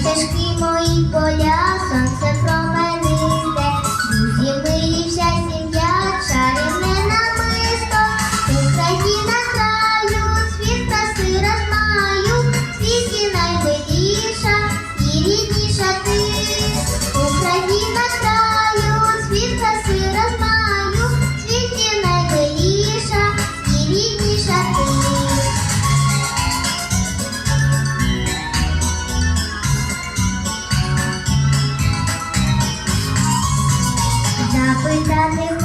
стежки мої поля. Я